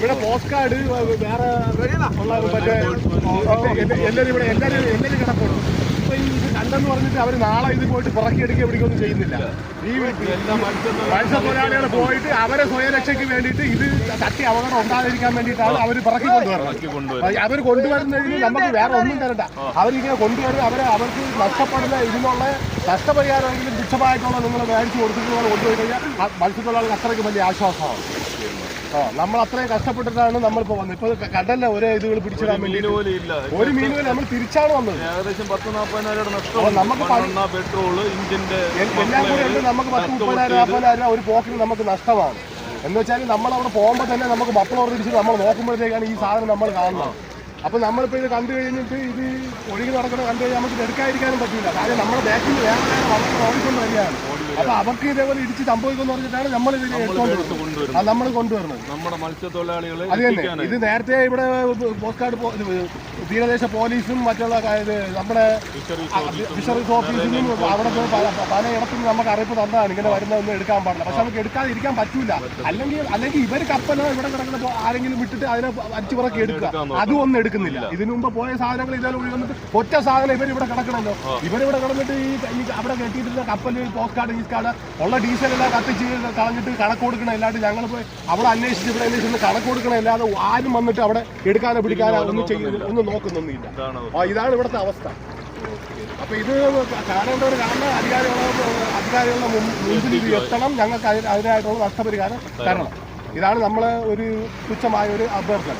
ഇവിടെ post card വേറെ മറ്റേ എല്ലാ- എല്ലാവരും ഇവിടെ എല്ലാവരും എല്ലാവരും കിടപ്പുണ്ട്. ഇപ്പൊ ഈ ഇത് കണ്ടെന്ന് പറഞ്ഞിട്ട് അവർ നാളെ ഇത് പോയിട്ട് പുറക്കിയെടുക്കുക പിടിക്കൊന്നും ചെയ്യുന്നില്ല. ഈ മത്സ്യത്തൊഴിലാളികൾ പോയിട്ട് അവരെ സ്വയരക്ഷയ്ക്ക് വേണ്ടിയിട്ട് ഇത് തട്ടി അപകടം ഉണ്ടാകാതിരിക്കാൻ വേണ്ടിയിട്ടാണ് അവർ പിറക്കി കൊണ്ടുവരുന്നത്. അവർ കൊണ്ടുവരുന്നതിന് നമുക്ക് വേറെ ഒന്നും തരണ്ട. അവരിങ്ങനെ കൊണ്ടുവരും അവരെ അവർക്ക് നഷ്ടപ്പെടുന്ന ഇതിനുള്ള നഷ്ടപരിഹാരമെങ്കിലും തുച്ഛമായിട്ടുള്ള നിങ്ങൾ മേടിച്ച് കൊടുത്തിട്ട് നിങ്ങൾ കൊണ്ടുപോയി കഴിഞ്ഞാൽ മത്സ്യത്തൊഴിലാളികൾ അത്രയ്ക്ക് വലിയ ആശ്വാസമാണ്. ആ നമ്മൾ അത്രയും കഷ്ടപ്പെട്ടിട്ടാണ് നമ്മളിപ്പോ വന്നത്. ഇപ്പൊ കടലിലെ ഒരേ ഇതുകൾ പിടിച്ചിടാൻ വേണ്ടി ഒരു മീൻ പോലെ നമ്മൾ തിരിച്ചാണ് വന്നത്. ഏകദേശം പത്ത് നാൽപ്പതിനായിരം നഷ്ടം നമുക്ക് പെട്രോൾ ഇഞ്ചിന്റെ എല്ലാം കൂടി ഉണ്ട്. നമുക്ക് പത്ത് മുപ്പതിനായിരം നാൽപ്പതിനായിരം ഒരു പോക്കിന് നമുക്ക് നഷ്ടമാണ്. എന്ന് വെച്ചാൽ നമ്മൾ അവിടെ പോകുമ്പോൾ തന്നെ നമുക്ക് മക്കളോട് തിരിച്ച് നമ്മൾ നോക്കുമ്പോഴത്തേക്കാണ് ഈ സാധനം നമ്മൾ കാണുന്നത്. അപ്പൊ നമ്മളിപ്പോ ഇത് കണ്ടു കഴിഞ്ഞിട്ട് ഇത് ഒഴുകി നടക്കുന്നത് കണ്ടു കഴിഞ്ഞാൽ നമുക്ക് എടുക്കാതിരിക്കാനും പറ്റില്ല കാര്യം നമ്മുടെ ബാക്കിൽ വേറെ വേറെ വള്ളങ്ങൾ ഓടിക്കൊണ്ട് വരികയാണ് അപ്പൊ അവർക്ക് ഇതേപോലെ ഇടിച്ച് സംഭവിക്കുമെന്ന് പറഞ്ഞിട്ടാണ് നമ്മൾ ഇത് എടുത്തുകൊണ്ട് നമ്മൾ കൊണ്ടുവരുന്നത്. നമ്മുടെ മത്സ്യത്തൊഴിലാളികളെ അത് തന്നെ. ഇത് നേരത്തെ ഇവിടെ പോസ്റ്റ് കാർഡ് തീരദേശ പോലീസും മറ്റുള്ള നമ്മുടെ ഫിഷറീസ് ഓഫീസിലും അവിടെ പല പലയിടത്തും നമുക്ക് അറിയിപ്പ് തന്നതാണ്. ഇങ്ങനെ വരുന്നതൊന്നും എടുക്കാൻ പാടില്ല. പക്ഷെ നമുക്ക് എടുക്കാതിരിക്കാൻ പറ്റൂല. അല്ലെങ്കിൽ അല്ലെങ്കിൽ ഇവർ കപ്പലോ ഇവിടെ കിടക്കുന്ന ആരെങ്കിലും വിട്ടിട്ട് അതിനെ പുറക്കി എടുക്കുക. അതും ഒന്നും എടുക്കുന്നില്ല. ഇതിനു മുമ്പ് പോയ സാധനങ്ങൾ ഇതേ ഒഴി വന്നിട്ട് ഒറ്റ സാധനം ഇവർ ഇവിടെ കിടക്കണല്ലോ. ഇവരിവിടെ കിടന്നിട്ട് ഈ അവിടെ കെട്ടിയിട്ടുള്ള കപ്പൽ പോസ്റ്റ് കാർഡ് ഈ കാർഡ് ഉള്ള ഡീസൽ എല്ലാം കത്തിച്ച് കളഞ്ഞിട്ട് കണക്ക് കൊടുക്കണം അല്ലാണ്ട് ഞങ്ങൾ പോയി അവിടെ അന്വേഷിച്ച് ഇവിടെ അന്വേഷിച്ച് കണക്ക് കൊടുക്കണം. എല്ലാതെ ആരും വന്നിട്ട് അവിടെ എടുക്കാനോ പിടിക്കാനോ ഒന്നും ചെയ്യുന്നില്ല. ഒന്നും നോക്കുന്നൊന്നുമില്ല ഇതാണ്? ആ ഇതാണ് ഇവിടുത്തെ അവസ്ഥ. അപ്പൊ ഇത് കാണേണ്ടവർ കാണുന്ന അധികാരികളുടെ അധികാരികളുടെ മുമ്പിൽ ഇത് എത്തണം. ഞങ്ങൾക്ക് അതിന് അതിനായിട്ടുള്ള നഷ്ടപരിഹാരം തരണം. ഇതാണ് നമ്മൾ ഒരു തുച്ഛമായ ഒരു അഭ്യർത്ഥന.